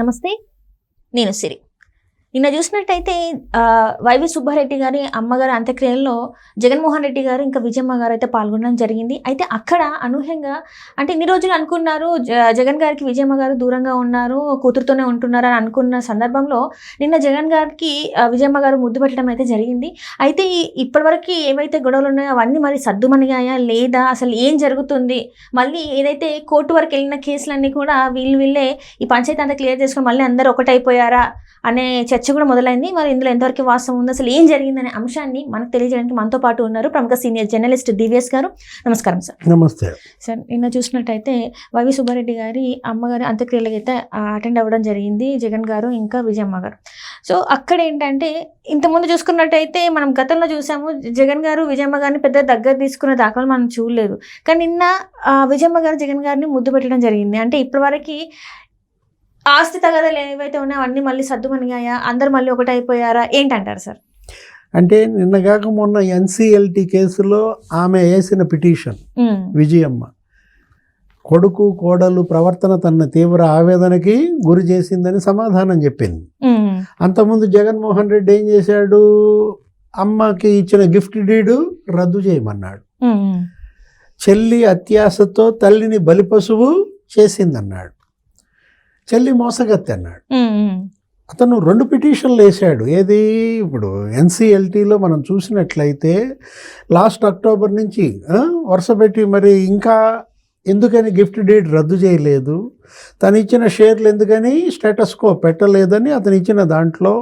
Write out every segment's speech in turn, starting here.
నమస్తే నేను సిరి. నిన్న చూసినట్టయితే వైవి సుబ్బారెడ్డి గారి అమ్మగారి అంత్యక్రియల్లో జగన్మోహన్ రెడ్డి గారు ఇంకా విజయమ్మ గారు అయితే పాల్గొనడం జరిగింది. అయితే అక్కడ అనూహ్యంగా అంటే ఇన్ని రోజులు అనుకున్నారు జ- జగన్ గారికి విజయమ్మ గారు దూరంగా ఉన్నారు కూతురుతోనే ఉంటున్నారు అని అనుకున్న సందర్భంలో నిన్న జగన్ గారికి విజయమ్మ గారు ముద్దు పెట్టడం అయితే జరిగింది. అయితే ఈ- ఇప్పటివరకు ఏవైతే గొడవలు ఉన్నాయో అవన్నీ మరి సర్దుమణిగాయా? లేదా అసలు ఏం జరుగుతుంది? మళ్ళీ ఏదైతే కోర్టు వరకు వెళ్ళిన కేసులన్నీ కూడా వీళ్ళు వీళ్ళే ఈ పంచాయతీ అంతా క్లియర్ చేసుకుని మళ్ళీ అందరూ ఒకటైపోయారా? అనే చర్చ కూడా మొదలైంది. మరి ఇందులో ఎంతవరకు వాస్తవం ఉంది? అసలు ఏం జరిగిందనే అంశాన్ని మనకు తెలియజేయడానికి మనతో పాటు ఉన్నారు ప్రముఖ సీనియర్ జర్నలిస్ట్ డివిఎస్ గారు. నమస్కారం సార్. నమస్తే. సార్ నిన్న చూసినట్టయితే వైవి సుబ్బారెడ్డి గారి అమ్మగారి అంత్యక్రియలకు అయితే అటెండ్ అవ్వడం జరిగింది. జగన్ గారు ఇంకా విజయమ్మ గారు. సో అక్కడ ఏంటంటే ఇంతకుముందు చూసుకున్నట్టయితే మనం గతంలో చూసాము జగన్ గారు విజయమ్మ గారిని పెద్ద దగ్గర తీసుకున్న దాఖలు మనం చూడలేదు. కానీ నిన్న విజయమ్మ గారు జగన్ గారిని ముద్దు పెట్టడం జరిగింది. అంటే ఇప్పటివరకు ఆస్తి తగదలు ఏవైతే ఉన్నాయో అవన్నీ మళ్ళీ సర్దుమనిగాయా అందరు మళ్ళీ ఒకటైపోయారా? ఏంటంటారు సార్? అంటే నిన్నగాక మొన్న ఎన్సిఎల్టీ కేసులో ఆమె వేసిన పిటిషన్ విజయమ్మ. కొడుకు కోడలు ప్రవర్తన తన తీవ్ర ఆవేదనకి గురి చేసిందని సమాధానం చెప్పింది. అంతకుముందు జగన్మోహన్ రెడ్డి ఏం చేశాడు? అమ్మకి ఇచ్చిన గిఫ్ట్ డీడు రద్దు చేయమన్నాడు. చెల్లి అత్యాశతో తల్లిని బలిపశువు చేసిందన్నాడు. చెల్లి మోసగత్తి అన్నాడు. అతను రెండు పిటిషన్లు వేశాడు. ఏది? ఇప్పుడు ఎన్సిఎల్టీలో మనం చూసినట్లయితే లాస్ట్ అక్టోబర్ నుంచి వరుసపెట్టి మరి ఇంకా ఎందుకని గిఫ్ట్ డేట్ రద్దు చేయలేదు? తను ఇచ్చిన షేర్లు ఎందుకని స్టేటస్కో పెట్టలేదని అతను ఇచ్చిన దాంట్లో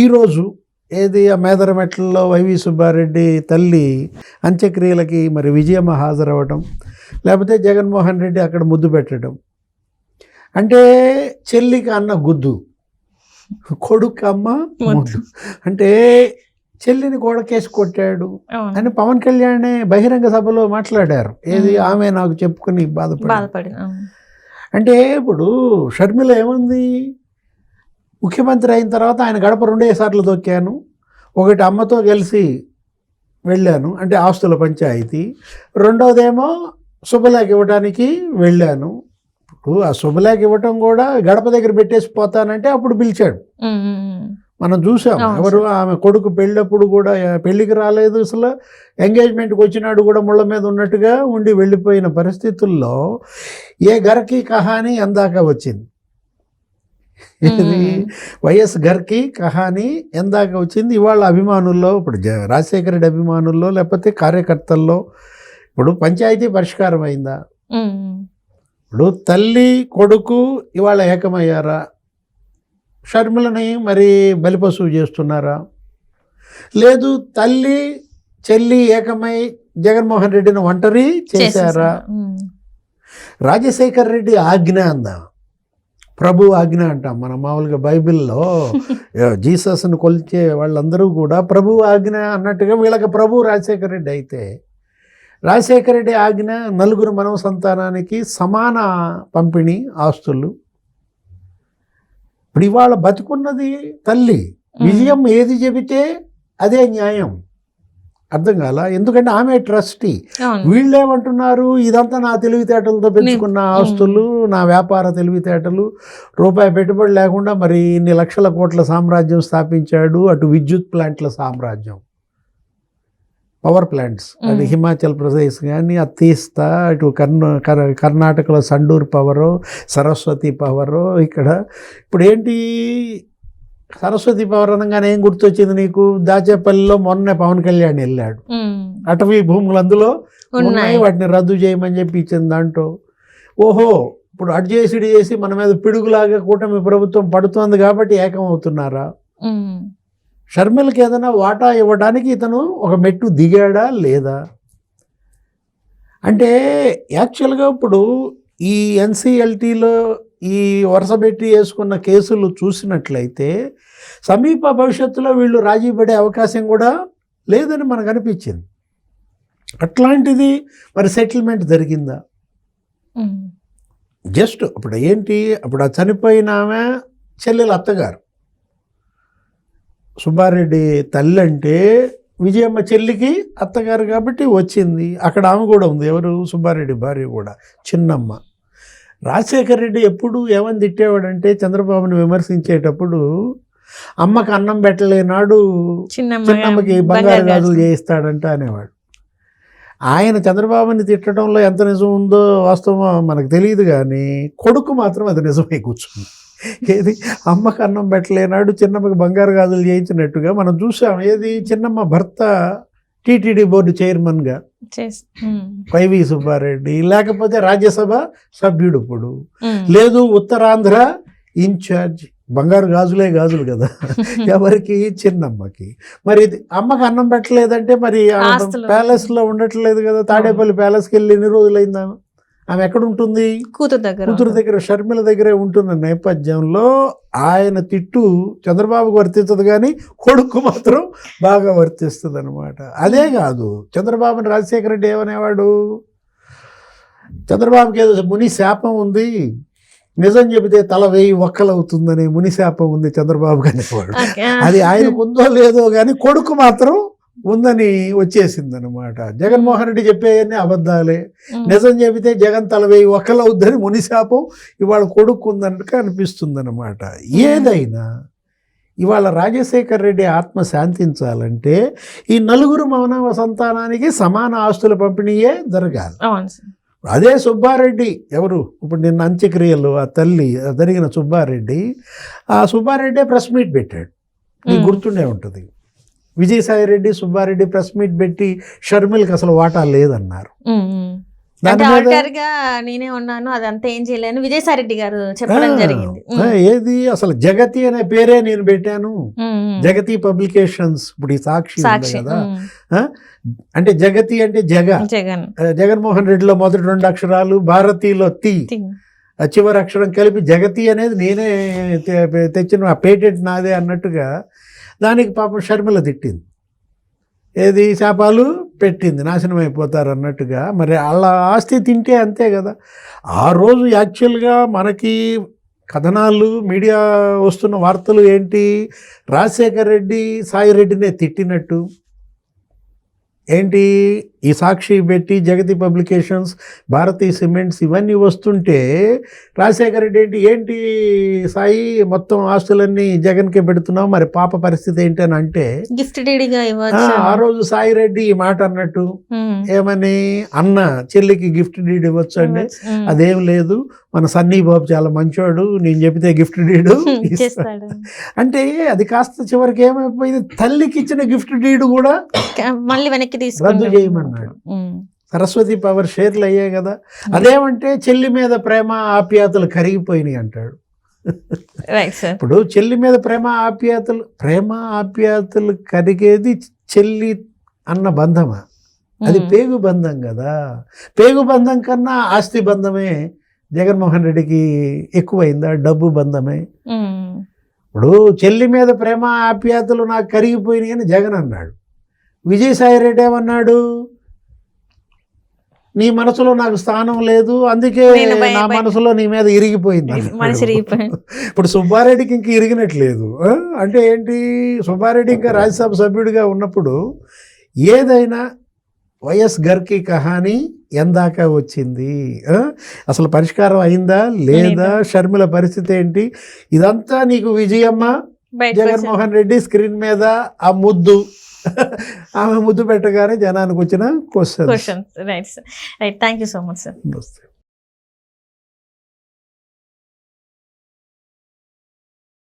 ఈరోజు ఏది? ఆ మేదరమెట్లలో వైవి సుబ్బారెడ్డి తల్లి అంత్యక్రియలకి మరి విజయమ్మ హాజరవ్వడం లేకపోతే జగన్మోహన్ రెడ్డి అక్కడ ముద్దు పెట్టడం అంటే చెల్లికి అన్న గుద్దు కొడుకు అమ్మ ముద్దు. అంటే చెల్లిని గోడకేసి కొట్టాడు అవును. అని పవన్ కళ్యాణ్ బహిరంగ సభలో మాట్లాడారు. ఏది. ఆమె నాకు చెప్పుకుని బాధపడి. అంటే ఇప్పుడు షర్మిల ఏముంది? ముఖ్యమంత్రి అయిన తర్వాత ఆయన గడప రెండే సార్లు దొక్కాను ఒకటి అమ్మతో కలిసి వెళ్ళాను అంటే ఆస్తుల పంచాయతీ. రెండోదేమో శుభలేఖ ఇవ్వడానికి వెళ్ళాను. ఇప్పుడు ఆ శుభలేఖ ఇవ్వటం కూడా గడప దగ్గర పెట్టేసి పోతానంటే అప్పుడు పిలిచాడు. మనం చూసాం. ఎవరు ఆమె కొడుకు పెళ్ళప్పుడు కూడా పెళ్ళికి రాలేదు అసలు. ఎంగేజ్మెంట్కి వచ్చినాడు కూడా ముళ్ళ మీద ఉన్నట్టుగా ఉండి వెళ్ళిపోయిన పరిస్థితుల్లో ఏ గర్కి కహాని ఎందాక వచ్చింది. ఇది. వైఎస్ గర్కి కహాని ఎందాక వచ్చింది. ఇవాళ అభిమానుల్లో ఇప్పుడు రాజశేఖర రెడ్డి అభిమానుల్లో లేకపోతే కార్యకర్తల్లో ఇప్పుడు పంచాయతీ పరిష్కారం అయిందా. ఇప్పుడు తల్లి కొడుకు ఇవాళ ఏకమయ్యారా? షర్మిలని మరి బలిపశువు చేస్తున్నారా? లేదు తల్లి చెల్లి ఏకమై జగన్మోహన్ రెడ్డిని ఒంటరి చేశారా. రాజశేఖర్ రెడ్డి ఆజ్ఞ అందా? ప్రభు ఆజ్ఞ అంటాం. మనం మామూలుగా బైబిల్లో జీసస్ను కొలిచే వాళ్ళందరూ కూడా ప్రభు ఆజ్ఞ అన్నట్టుగా వీళ్ళకి ప్రభు రాజశేఖర్ రెడ్డి అయితే రాజశేఖర రెడ్డి ఆజ్ఞ నలుగురు మనవ సంతానానికి సమాన పంపిణీ ఆస్తులు. ఇప్పుడు ఇవాళ బతుకున్నది తల్లి. విజయం ఏది చెబితే అదే న్యాయం. అర్థం కాల? ఎందుకంటే ఆమె ట్రస్టీ. వీళ్ళేమంటున్నారు? ఇదంతా నా తెలివితేటలతో పెంచుకున్న ఆస్తులు నా వ్యాపార తెలివితేటలు. రూపాయి పెట్టుబడి లేకుండా మరి ఇన్ని లక్షల కోట్ల సామ్రాజ్యం స్థాపించాడు. అటు విద్యుత్ ప్లాంట్ల సామ్రాజ్యం. Power plants Mm. Himachal Pradesh కానీ ఆ తీస్తా ఇటు కర్ణ కర్- కర్ణాటకలో సండూర్ పవరు సరస్వతి పవరు ఇక్కడ ఇప్పుడు ఏంటి సరస్వతి పవర్ అనగానే ఏం గుర్తొచ్చింది నీకు దాచేపల్లిలో మొన్నే పవన్ కళ్యాణ్ వెళ్ళాడు. అటవీ భూములు అందులో ఉన్నాయి వాటిని రద్దు చేయమని చెప్పి ఇచ్చిన దాంట్లో ఓహో ఇప్పుడు అటు చేసి ఇటు చేసి మన మీద పిడుగులాగా కూటమి ప్రభుత్వం పడుతోంది కాబట్టి ఏకమవుతున్నారా. షర్మిలకి ఏదైనా వాటా ఇవ్వడానికి ఇతను ఒక మెట్టు దిగాడా లేదా? అంటే యాక్చువల్గా ఇప్పుడు ఈ ఎన్సిఎల్టీలో ఈ వరుస పెట్టి వేసుకున్న కేసులు చూసినట్లయితే సమీప భవిష్యత్తులో వీళ్ళు రాజీ పడే అవకాశం కూడా లేదని మనకు అనిపించింది. అట్లాంటిది మరి సెటిల్మెంట్ జరిగిందా. జస్ట్ అప్పుడు ఏంటి? అప్పుడు ఆ చనిపోయిన ఆమె చెల్లెల అత్తగారు. సుబ్బారెడ్డి తల్లి అంటే విజయమ్మ చెల్లికి అత్తగారు కాబట్టి వచ్చింది. అక్కడ ఆమె కూడా ఉంది. ఎవరు? సుబ్బారెడ్డి భార్య కూడా. చిన్నమ్మ. రాజశేఖర్ రెడ్డి ఎప్పుడు ఏమని తిట్టేవాడంటే చంద్రబాబుని విమర్శించేటప్పుడు అమ్మకి అన్నం పెట్టలేనాడు చిన్నమ్మ చిన్నమ్మకి బంగారు గాజులు చేయిస్తాడంట అనేవాడు. ఆయన చంద్రబాబుని తిట్టడంలో ఎంత నిజం ఉందో వాస్తవమో మనకు తెలియదు కానీ కొడుకు మాత్రం అది నిజమై కూర్చుంది. ఏది? అమ్మకి అన్నం పెట్టలేనాడు చిన్నమ్మకి బంగారు గాజులు చేయించినట్టుగా మనం చూసాం. ఏది? చిన్నమ్మ భర్త టీటీడీ బోర్డు చైర్మన్గా. Y V Subba Reddy. లేకపోతే రాజ్యసభ సభ్యుడు ఇప్పుడు. లేదు ఉత్తరాంధ్ర ఇన్ఛార్జ్. బంగారు గాజులే గాజులు కదా. ఎవరికి? చిన్నమ్మకి. మరి అమ్మకి అన్నం పెట్టలేదంటే మరి ఆస్తులు. ప్యాలెస్లో ఉండట్లేదు కదా. తాడేపల్లి ప్యాలెస్కి వెళ్ళి ఎన్ని రోజులైంది ఆమె ఎక్కడ ఉంటుంది కూతురు దగ్గర కూతురు దగ్గర షర్మిల దగ్గరే ఉంటున్న నేపథ్యంలో ఆయన తిట్టు చంద్రబాబుకు వర్తించదు కానీ కొడుకు మాత్రం బాగా వర్తిస్తుంది అనమాట అదే కాదు చంద్రబాబుని రాజశేఖర రెడ్డి ఏమనేవాడు? చంద్రబాబుకి ఏదో ముని శాపం ఉంది. నిజం చెబితే తల వేయి ఒక్కలవుతుందనే ముని శాపం ఉంది చంద్రబాబుకి అనేవాడు. అది ఆయనకు ఉందో లేదో కానీ కొడుకు మాత్రం ఉందని వచ్చేసింది అనమాట జగన్మోహన్ రెడ్డి చెప్పేవన్నీ అబద్ధాలే. నిజం చెబితే జగన్ తల వేయి ఒక్కలవుద్దని మునిశాపం ఇవాళ కొడుకుందన్నట్టు అనిపిస్తుంది అనమాట ఏదైనా ఇవాళ రాజశేఖర్ రెడ్డి ఆత్మ శాంతించాలంటే ఈ నలుగురు మౌనవ సంతానానికి సమాన ఆస్తుల పంపిణీయే జరగాలి. అదే సుబ్బారెడ్డి ఎవరు? ఇప్పుడు నిన్న అంత్యక్రియలు ఆ తల్లి జరిగిన సుబ్బారెడ్డి. ఆ సుబ్బారెడ్డి ప్రెస్ మీట్ పెట్టాడు. నీకు. గుర్తుండే ఉంటుంది. విజయసాయి రెడ్డి సుబ్బారెడ్డి ప్రెస్ మీట్ పెట్టి షర్మిల్కి అసలు వాటా లేదన్నారు. నేనే ఉన్నాను అదంతా ఏం చేయలేను. విజయసాయి రెడ్డి గారు చెప్పడం జరిగింది. ఏది? అసలు జగతి అనే పేరే నేను పెట్టాను. జగతి పబ్లికేషన్స్. ఇప్పుడు ఈ సాక్షి కదా. అంటే జగతి అంటే జగ. జగన్. జగన్మోహన్ రెడ్డిలో మొదటి రెండు అక్షరాలు భారతీలో తి. చివరి అక్షరం కలిపి జగతి అనేది నేనే తెచ్చిన ఆ పేటెంట్ నాదే అన్నట్టుగా దానికి పాపం షర్మిల తిట్టింది. ఏది శాపాలు పెట్టింది నాశనం అయిపోతారు అన్నట్టుగా. మరి వాళ్ళ ఆస్తి తింటే అంతే కదా. ఆ రోజు యాక్చువల్గా మనకి కథనాలు మీడియా వస్తున్న వార్తలు ఏంటి? రాజశేఖర్ రెడ్డి సాయిరెడ్డినే తిట్టినట్టు. ఏంటి? ఈ సాక్షి పెట్టి జగతి పబ్లికేషన్స్ భారతీ సిమెంట్స్ ఇవన్నీ వస్తుంటే రాజశేఖర రెడ్డి ఏంటి ఏంటి సాయి? మొత్తం ఆస్తులన్నీ జగన్కే పెడుతున్నావు మరి పాప పరిస్థితి ఏంటి అని అంటే గిఫ్ట్ డీడీగా ఆ, రోజు సాయి రెడ్డి ఈ మాట అన్నట్టు. ఏమని అన్న చెల్లికి గిఫ్ట్ డీడ్ ఇవ్వచ్చు అండి. అదేం లేదు మన సన్నీ బాబు చాలా మంచోడు నేను చెబితే గిఫ్ట్ డీడ్ అంటే అది కాస్త చివరికి ఏమైపోయింది తల్లికి ఇచ్చిన గిఫ్ట్ డీడ్ కూడా మళ్ళీ వెనక్కి రద్దు తీసుకుంటాడు చేయమన్నాడు సరస్వతి పవర్ షేర్లు అయ్యాయి కదా. అదేమంటే చెల్లి మీద ప్రేమ ఆప్యాయతలు కరిగిపోయినాయి అంటాడు. ఇప్పుడు చెల్లి మీద ప్రేమ ఆప్యాయతలు ప్రేమ ఆప్యాయతలు కరిగేది చెల్లి అన్న బంధమా? అది పేగు బంధం కదా. పేగు బంధం కన్నా ఆస్తి బంధమే జగన్మోహన్ రెడ్డికి ఎక్కువైందా? డబ్బు బంధమే. ఇప్పుడు చెల్లి మీద ప్రేమ ఆప్యాయతలు నాకు కరిగిపోయినాయి అని జగన్ అన్నాడు. విజయసాయి రెడ్డి ఏమన్నాడు? నీ మనసులో నాకు స్థానం లేదు అందుకే నా మనసులో నీ మీద ఇరిగిపోయింది. ఇప్పుడు సుబ్బారెడ్డికి ఇంక ఇరిగినట్లేదు? అంటే ఏంటి సుబ్బారెడ్డి ఇంకా రాజ్యసభ సభ్యుడిగా ఉన్నప్పుడు ఏదైనా వైఎస్ గర్కి కహాని ఎందాక వచ్చింది? అసలు పరిష్కారం అయిందా లేదా. షర్మిల పరిస్థితి ఏంటి ఇదంతా నీకు విజయమ్మ. జగన్మోహన్ రెడ్డి స్క్రీన్ మీద ఆ ముద్దు ఆమె ముద్దు పెట్టగానే జనానికి వచ్చిన question right sir right thank you so much sir నమస్తే.